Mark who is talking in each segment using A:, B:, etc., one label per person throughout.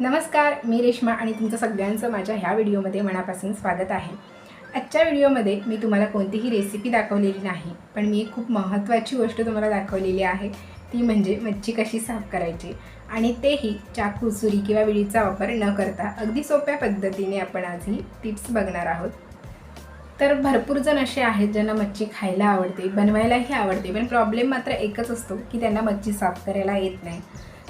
A: नमस्कार मी रेश्मा आणि तुमचं सगळ्यांचं माझ्या ह्या व्हिडिओमध्ये मनापासून स्वागत आहे. आजच्या व्हिडिओमध्ये मी तुम्हाला कोणतीही रेसिपी दाखवलेली नाही पण मी एक खूप महत्त्वाची गोष्ट तुम्हाला दाखवलेली आहे. ती म्हणजे मच्छी कशी साफ करायची आणि तेही चाकू सुरी किंवा विळीचा वापर न करता अगदी सोप्या पद्धतीने आपण आज ही टिप्स बघणार आहोत. तर भरपूर जण असे आहेत ज्यांना मच्छी खायला आवडते बनवायलाही आवडते पण प्रॉब्लेम मात्र एकच असतो की त्यांना मच्छी साफ करायला येत नाही.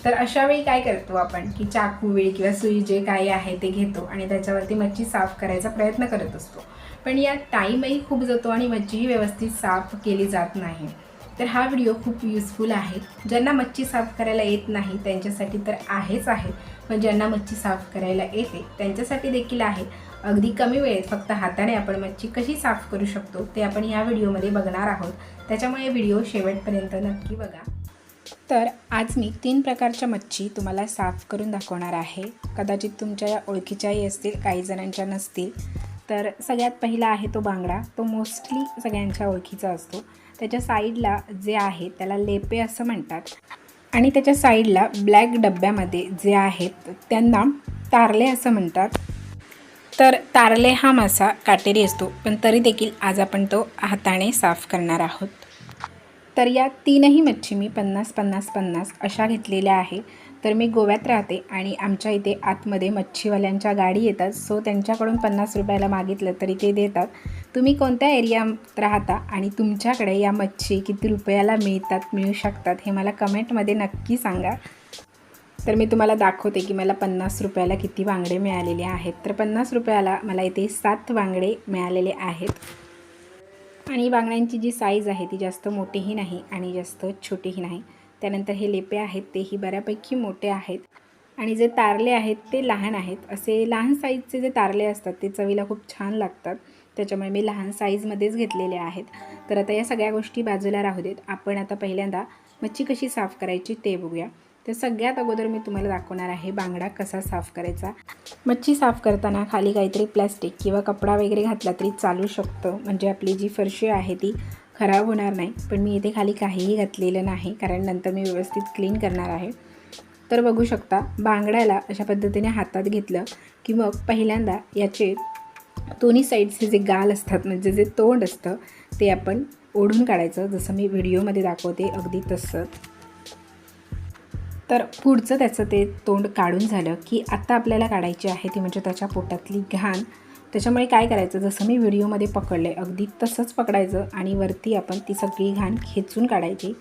A: तर अशा वेळी काय करतो आपण की चाकू वेळी किंवा सुई जे काही आहे ते घेतो आणि त्याच्यावरती मच्छी साफ करायचा प्रयत्न करत असतो. पण यात टाईमही खूप जातो आणि मच्छीही व्यवस्थित साफ केली जात नाही. तर हा व्हिडिओ खूप युजफुल आहे. ज्यांना मच्छी साफ करायला येत नाही त्यांच्यासाठी तर आहेच आहे. पण ज्यांना मच्छी साफ करायला येते त्यांच्यासाठी देखील आहे. अगदी कमी वेळेत फक्त हाताने आपण मच्छी कशी साफ करू शकतो ते आपण या व्हिडिओमध्ये बघणार आहोत. त्याच्यामुळे व्हिडिओ शेवटपर्यंत नक्की बघा. तर आज मी तीन प्रकारच्या मच्छी तुम्हाला साफ करून दाखवणार आहे. कदाचित तुमच्या ओळखीच्याही असतील काही जणांच्या नसतील. तर सगळ्यात पहिला आहे तो बांगडा. तो मोस्टली सगळ्यांच्या ओळखीचा असतो. त्याच्या साईडला जे आहे त्याला लेपे असं म्हणतात. आणि त्याच्या साईडला ब्लॅक डब्यामध्ये जे आहेत त्यांना तारले असं म्हणतात. तर तारले हा मासा काटेरी असतो पण तरी देखील आज आपण तो हाताने साफ करणार आहोत. तर या तीनही मच्छी मी पन्नास पन्नास पन्नास अशा घेतलेल्या आहे. तर मी गोव्यात राहते आणि आमच्या इथे आतमध्ये मच्छीवाल्यांच्या गाडी येतात. सो त्यांच्याकडून पन्नास रुपयाला मागितलं तरी ते देतात. तुम्ही कोणत्या एरियात राहता आणि तुमच्याकडे या मच्छी किती रुपयाला मिळतात मिळू शकतात हे मला कमेंटमध्ये नक्की सांगा. तर मी तुम्हाला दाखवते की मला पन्नास रुपयाला किती बांगडे मिळालेले आहेत. तर पन्नास रुपयाला मला इथे सात बांगडे मिळालेले आहेत. आणि बांगड्यांची जी साईज आहे ती जास्त मोठीही नाही आणि जास्त छोटीही नाही. त्यानंतर हे लेपे आहेत तेही बऱ्यापैकी मोठे आहेत. आणि जे तारले आहेत ते लहान आहेत. असे लहान साईजचे जे तारले असतात ते चवीला खूप छान लागतात. त्याच्यामुळे मी लहान साईजमध्येच घेतलेले आहेत. तर आता या सगळ्या गोष्टी बाजूला राहू देत. आपण आता पहिल्यांदा मच्छी कशी साफ करायची ते बघूया. तर सगळ्यात अगोदर मी तुम्हाला दाखवणार आहे बांगडा कसा साफ करायचा. मच्छी साफ करताना खाली काहीतरी प्लॅस्टिक किंवा कपडा वगैरे घातला तरी चालू शकतं. म्हणजे आपली जी फरशी आहे ती खराब होणार नाही. पण मी इथे खाली काहीही घातलेलं नाही कारण नंतर मी व्यवस्थित क्लीन करणार आहे. तर बघू शकता बांगड्याला अशा पद्धतीने हातात घेतलं की मग पहिल्यांदा याचे दोन्ही साईडचे जे गाल असतात म्हणजे जे तोंड असतं ते आपण ओढून काढायचं. जसं मी व्हिडिओमध्ये दाखवते अगदी तसं. तर पुढचं त्याचं ते तोंड काढून झालं की आत्ता आपल्याला काढायची आहे ती म्हणजे त्याच्या पोटातली घाण. त्याच्यामुळे काय करायचं? जसं मी व्हिडिओमध्ये पकडलं आहे अगदी तसंच पकडायचं आणि वरती आपण ती सगळी घाण खेचून काढायची.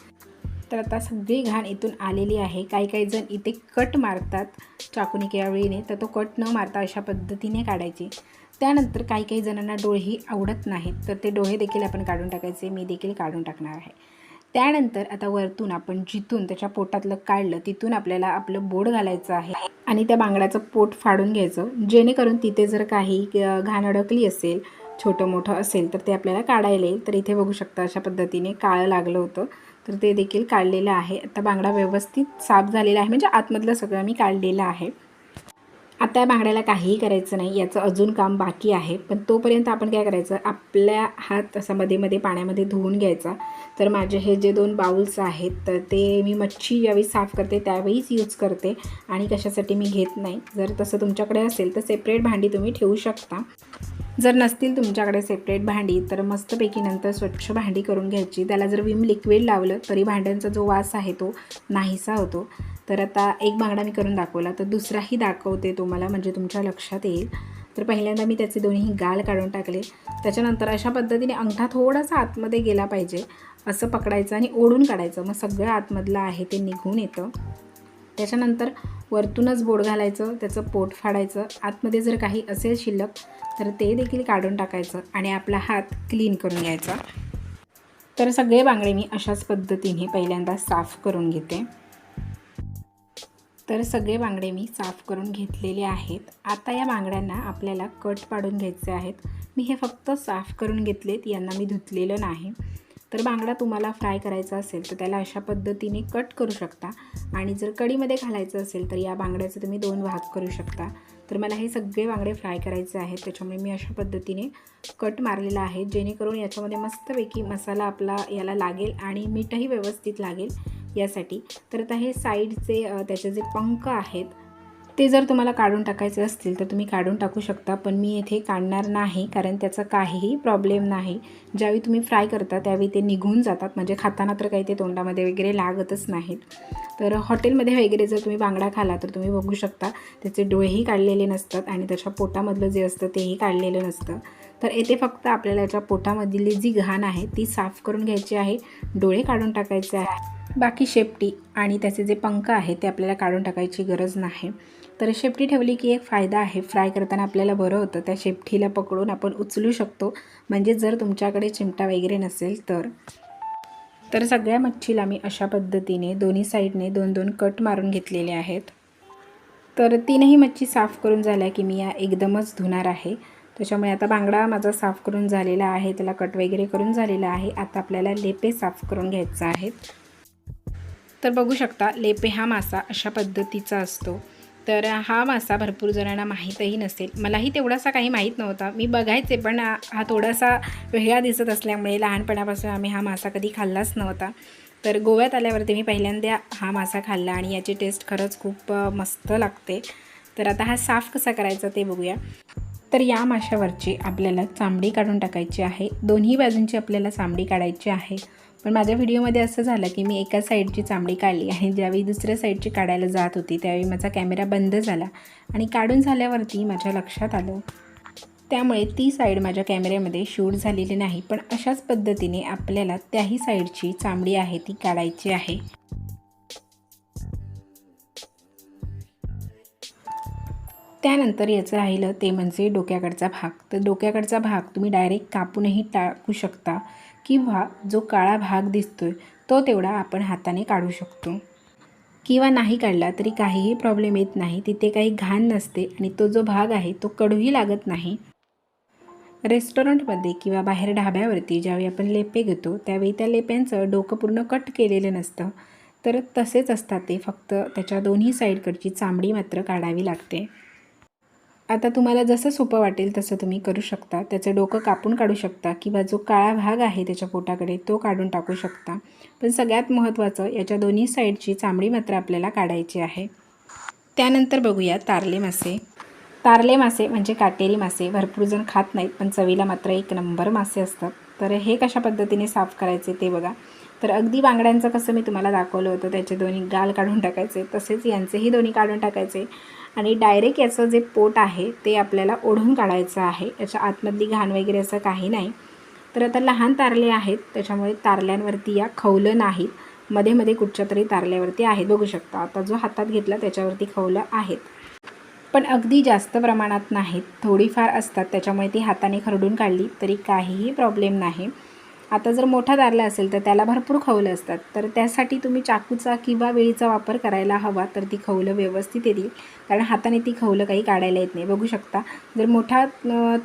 A: तर आता सगळी घाण इथून आलेली आहे. काही काही जण इथे कट मारतात चाकूने किंवा वेळीने तर तो कट न मारता अशा पद्धतीने काढायची. त्यानंतर काही काही जणांना डोळेही आवडत नाहीत तर ते डोळे देखील आपण काढून टाकायचे. मी देखील काढून टाकणार आहे. त्यानंतर आता वरतून आपण जिथून त्याच्या पोटातलं काढलं तिथून आपल्याला आपलं बोट घालायचं आहे आणि त्या बांगड्याचं पोट फाडून घ्यायचं. जेणेकरून तिथे जर काही घाण अडकली असेल छोटं मोठं असेल तर ते आपल्याला काढायला येईल. तर इथे बघू शकता अशा पद्धतीने काळं लागलं होतं. तर ते देखील काढलेलं आहे. आता बांगडा व्यवस्थित साफ झालेला आहे. म्हणजे आतमधलं सगळं मी काढलेलं आहे. आता बांगड्याला काहीही करायचं नाही याचं अजून काम बाकी आहे. पण तोपर्यंत आपण काय करायचं? आपल्या हात असा मध्ये मध्ये पाण्यामध्ये धुवून घ्यायचा. तर माझे हे जे दोन बाउल्स आहेत तर ते मी मच्छी ज्यावेळी साफ करते त्यावेळीच यूज करते. आणि कशासाठी मी घेत नाही. जर तसं तुमच्याकडे असेल तर सेपरेट भांडी तुम्ही ठेवू शकता. जर नसतील तुमच्याकडे सेपरेट भांडी तर मस्तपैकी नंतर स्वच्छ भांडी करून घ्यायची. त्याला जर विम लिक्विड लावलं तरी भांड्यांचा जो वास आहे तो नाहीसा होतो. तर आता एक बांगडा मी करून दाखवला तर दुसराही दाखवते तुम्हाला म्हणजे तुमच्या लक्षात येईल. तर पहिल्यांदा मी त्याचे दोन्ही गाल काढून टाकले. त्याच्यानंतर अशा पद्धतीने अंगठा थोडासा आतमध्ये गेला पाहिजे असं पकडायचं आणि ओढून काढायचं. मग सगळं आतमधलं आहे ते निघून येतं. त्याच्यानंतर वरतूनच बोट घालायचं त्याचं पोट फाडायचं. आतमध्ये जर काही असेल शिल्लक तर ते देखील काढून टाकायचं आणि आपला हात क्लीन करून घ्यायचा. तर सगळे बांगडे मी अशाच पद्धतीने पहिल्यांदा साफ करून घेते. तर सगळे बांगडे मी साफ करून घेतलेले आहेत. आता या बांगड्यांना आपल्याला कट पाडून घ्यायचे आहेत. मी हे फक्त साफ करून घेतलेत यांना मी धुतलेलं नाही. तर बांगडा तुम्हाला फ्राय करायचा असेल तर त्याला अशा पद्धतीने कट करू शकता. आणि जर कढीमध्ये घालायचं असेल तर या बांगड्याचे तुम्ही दोन भाग करू शकता. तर मला हे सगळे बांगडे फ्राय करायचे आहेत. त्याच्यामुळे मी अशा पद्धतीने कट मारलेला आहे. जेणेकरून याच्यामध्ये मस्तपैकी मसाला आपला याला लागेल आणि मीठही व्यवस्थित लागेल. यासाठी. तर आता हे साईडचे त्याचे जे पंख आहेत ते जर तुम्हाला काढून टाकायचे असतील तर तुम्ही काढून टाकू शकता. पण मी येथे काढणार नाही कारण त्याचा काहीही प्रॉब्लेम नाही. ज्यावेळी तुम्ही फ्राय करता त्यावेळी ते निघून जातात. म्हणजे खाताना तर काही ते तोंडामध्ये वगैरे लागतच नाहीत. तर हॉटेलमध्ये वगैरे जर तुम्ही बांगडा खाला तर तुम्ही बघू शकता. त्याचे डोळेही काढलेले नसतात आणि त्याच्या पोटामधलं जे असतं तेही काढलेलं नसतं. तर येथे फक्त आपल्याला याच्या पोटामधली जी घाण आहे ती साफ करून घ्यायची आहे. डोळे काढून टाकायचे आहे. बाकी शेपटी आणि त्याचे जे पंख आहे ते आपल्याला काढून टाकायची गरज नाही. तर शेपटी ठेवली की एक फायदा आहे. फ्राय करताना आपल्याला बरं होतं. त्या शेपटीला पकडून आपण उचलू शकतो. म्हणजे जर तुमच्याकडे चिमटा वगैरे नसेल तर. तर सगळ्या मच्छीला मी अशा पद्धतीने दोन्ही साईडने दोन दोन कट मारून घेतलेले आहेत. तर तीनही मच्छी साफ करून झाल्या की मी या एकदमच धुणार आहे. त्याच्यामुळे आता बांगडा माझा साफ करून झालेला आहे. त्याला कट वगैरे करून झालेला आहे. आता आपल्याला लेपे साफ करून घ्यायचं आहेत तर बघू शकता लेपे हा मासा अशा पद्धतीचा असतो. तर हा मासा भरपूर जणांना माहीतही नसेल. मलाही तेवढासा काही माहीत नव्हता. मी बघायचे पण हा थोडासा वेगळा दिसत असल्यामुळे लहानपणापासून आम्ही हा मासा कधी खाल्लाच नव्हता. तर गोव्यात आल्यावरती मी पहिल्यांदा हा मासा खाल्ला आणि याची टेस्ट खरंच खूप मस्त लागते. तर आता हा साफ कसा करायचा ते बघूया. तर या माशावरची आपल्याला चांबडी काढून टाकायची आहे. दोन्ही बाजूंची आपल्याला चांबडी काढायची आहे. पण माझ्या व्हिडिओमध्ये असं झालं की मी एका साईडची चांबडी काढली आणि ज्यावेळी दुसऱ्या साईडची काढायला जात होती त्यावेळी माझा कॅमेरा बंद झाला आणि काढून झाल्यावरती माझ्या लक्षात आलं. त्यामुळे ती साईड माझ्या कॅमेऱ्यामध्ये शूट झालेली नाही पण अशाच पद्धतीने आपल्याला त्याही साईडची चांबडी आहे ती काढायची आहे. त्यानंतर याचं राहिलं ते म्हणजे डोक्याकडचा भाग. तर डोक्याकडचा भाग तुम्ही डायरेक्ट कापूनही टाकू शकता. किंवा जो काळा भाग दिसतोय तो तेवढा आपण हाताने काढू शकतो. किंवा नाही काढला तरी काहीही प्रॉब्लेम येत नाही तिथे काही घाण नसते आणि तो जो भाग आहे तो कडूही लागत नाही. रेस्टॉरंटमध्ये किंवा बाहेर ढाब्यावरती ज्यावेळी आपण लेपे घेतो त्यावेळी त्या लेप्यांचं डोकं पूर्ण कट केलेलं नसतं. तर तसेच असतात ते फक्त त्याच्या दोन्ही साईडकडची चामडी मात्र काढावी लागते. आता तुम्हाला जसं सोपं वाटेल तसं तुम्ही करू शकता. त्याचं डोकं कापून काढू शकता किंवा जो काळा भाग आहे त्याच्या पोटाकडे तो काढून टाकू शकता. पण सगळ्यात महत्त्वाचं याच्या दोन्ही साईडची चांबडी मात्र आपल्याला काढायची आहे. त्यानंतर बघूया तारले मासे. तारले मासे म्हणजे काटेरी मासे. भरपूर जण खात नाहीत पण चवीला मात्र एक नंबर मासे असतात. तर हे कशा पद्धतीने साफ करायचे ते बघा. तर अगदी बांगड्यांचं कसं मी तुम्हाला दाखवलं होतं त्याचे दोन्ही गाल काढून टाकायचे तसेच यांचेही दोन्ही काढून टाकायचे. आणि डायरेक्ट याचं जे पोट आहे ते आपल्याला ओढून काढायचं आहे. याच्या आतमधली घाण वगैरे असं काही नाही. तर आता लहान तारले आहेत त्याच्यामुळे तारल्यांवरती या खवलं नाहीत. मध्ये मध्ये कुठच्या तरी तारल्यावरती आहे बघू शकता. आता जो हातात घेतला त्याच्यावरती खवलं आहेत. पण अगदी जास्त प्रमाणात नाहीत. थोडीफार असतात त्याच्यामुळे ती हाताने खरडून काढली तरी काहीही प्रॉब्लेम नाही. आता जर मोठा दारला असेल तर त्याला भरपूर खवलं असतात. तर त्यासाठी तुम्ही चाकूचा किंवा वेळीचा वापर करायला हवा तर ती खवलं व्यवस्थित येतील. कारण हाताने ती खवलं काही काढायला येत नाही. बघू शकता जर मोठा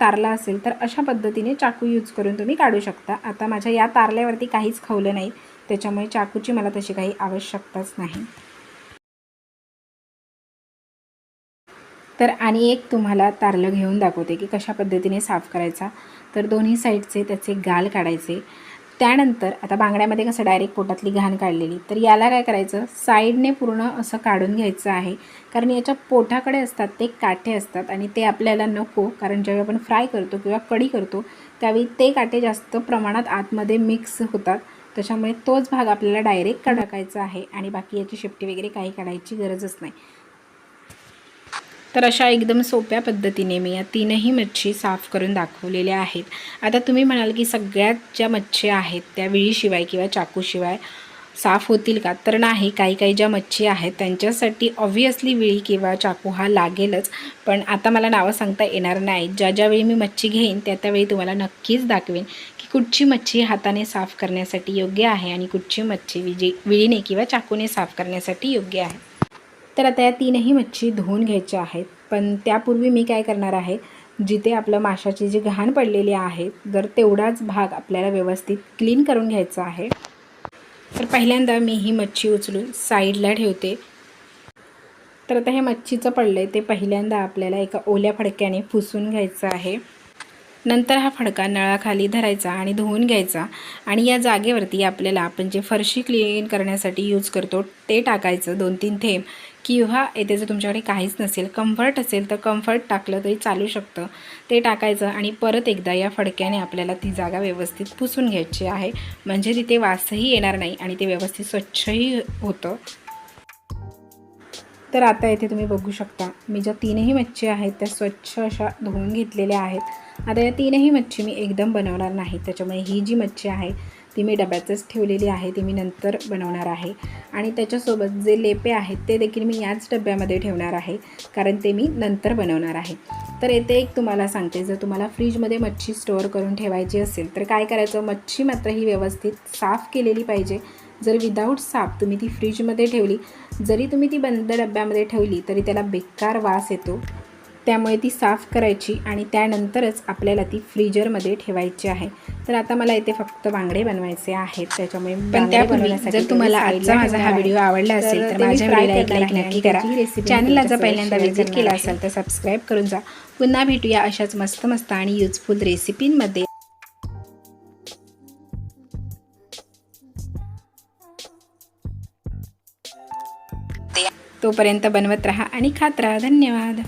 A: तारला असेल तर अशा पद्धतीने चाकू यूज करून तुम्ही काढू शकता. आता माझ्या या तारल्यावरती काहीच खवलं नाही. त्याच्यामुळे चाकूची मला तशी काही आवश्यकताच नाही. तर आणि एक तुम्हाला तारलं घेऊन दाखवते की कशा पद्धतीने साफ करायचा. तर दोन्ही साईडचे त्याचे गाल काढायचे. त्यानंतर आता बांगड्यामध्ये कसं डायरेक्ट पोटातली घाण काढलेली तर याला काय करायचं? साईडने पूर्ण असं काढून घ्यायचं आहे. कारण याच्या पोटाकडे असतात ते काटे असतात आणि ते आपल्याला नको. कारण ज्यावेळी आपण फ्राय करतो किंवा कढी करतो त्यावेळी ते काटे जास्त प्रमाणात आतमध्ये मिक्स होतात. त्याच्यामुळे तोच भाग आपल्याला डायरेक्ट टाकायचा आहे आणि बाकी याची शेपटी वगैरे काही काढायची गरजच नाही. तर अशा एकदम सोप्या पद्धतीने मी या तीनही मच्छी साफ करून दाखवलेल्या आहेत. आता तुम्ही म्हणाल की सगळ्यात ज्या मच्छी आहेत त्या विळीशिवाय किंवा चाकूशिवाय साफ होतील का? तर नाही काही काही ज्या मच्छी आहेत त्यांच्यासाठी ऑब्व्हियसली विळी किंवा चाकू हा लागेलच. पण आता मला नावं सांगता येणार नाही ज्या ज्यावेळी मी मच्छी घेईन त्या त्यावेळी तुम्हाला नक्कीच दाखवेन की कुठची मच्छी हाताने साफ करण्यासाठी योग्य आहे आणि कुठची मच्छी विजी विळीने किंवा चाकूने साफ करण्यासाठी योग्य आहे. तर आता या तीनही मच्छी धुवून घ्यायच्या आहेत. पण त्यापूर्वी मी काय करणार आहे? जिथे आपलं माशाची जी घाण पडलेली आहे जर तेवढाच भाग आपल्याला व्यवस्थित क्लीन करून घ्यायचा आहे. तर पहिल्यांदा मी ही मच्छी उचलून साईडला ठेवते. तर आता हे मच्छीचं पडलं आहे ते पहिल्यांदा आपल्याला एका ओल्या फडक्याने पुसून घ्यायचं आहे. नंतर हा फडका नळाखाली धरायचा आणि धुवून घ्यायचा आणि या जागेवरती आपल्याला आपण जे फरशी क्लीन करण्यासाठी यूज करतो ते टाकायचं दोन तीन थेंब. किंवा येथे जर तुमच्याकडे काहीच नसेल कम्फर्ट असेल तर कम्फर्ट टाकलं तरी चालू शकतं. ते टाकायचं आणि परत एकदा या फडक्याने आपल्याला ती जागा व्यवस्थित पुसून घ्यायची आहे. म्हणजे तिथे वासही येणार नाही आणि ते व्यवस्थित स्वच्छही होतं. तर आता येथे तुम्ही बघू शकता मी ज्या तीनही मच्छी आहेत त्या स्वच्छ अशा धुवून घेतलेल्या आहेत. आता या तीनही मच्छी मी एकदम बनवणार नाही. त्याच्यामुळे ही जी मच्छी आहे ती मी डब्यातच ठेवलेली आहे ती मी नंतर बनवणार आहे. आणि त्याच्यासोबत जे लेपे आहेत ते देखील मी याच डब्यामध्ये ठेवणार आहे कारण ते मी नंतर बनवणार आहे. तर येथे एक तुम्हाला सांगते जर तुम्हाला फ्रीजमध्ये मच्छी स्टोअर करून ठेवायची असेल तर काय करायचं? मच्छी मात्र ही व्यवस्थित साफ केलेली पाहिजे. जर विदाऊट साफ तुम्ही ती फ्रीजमध्ये ठेवली जरी तुम्ही ती बंद डब्यामध्ये ठेवली तरी त्याला बेकार वास येतो. त्यामुळे ती साफ करायची आणि त्यानंतरच आपल्याला ती फ्रीजरमध्ये ठेवायची आहे. तर आता मला इथे फक्त बांगडे बनवायचे आहेत त्याच्यामुळे
B: पण त्यापूर्वी जर तुम्हाला आजचा माझा हा व्हिडिओ आवडला असेल तर माझ्या व्हिडिओला एक लाईक नक्की करा. चॅनलला जर पहिल्यांदा विजिट केला असेल तर सबस्क्राईब करून जा. पुन्हा भेटूया अशाच मस्त मस्त आणि युजफुल रेसिपींमध्ये तोपर्यंत बनवत राहा आणि खात राहा. धन्यवाद.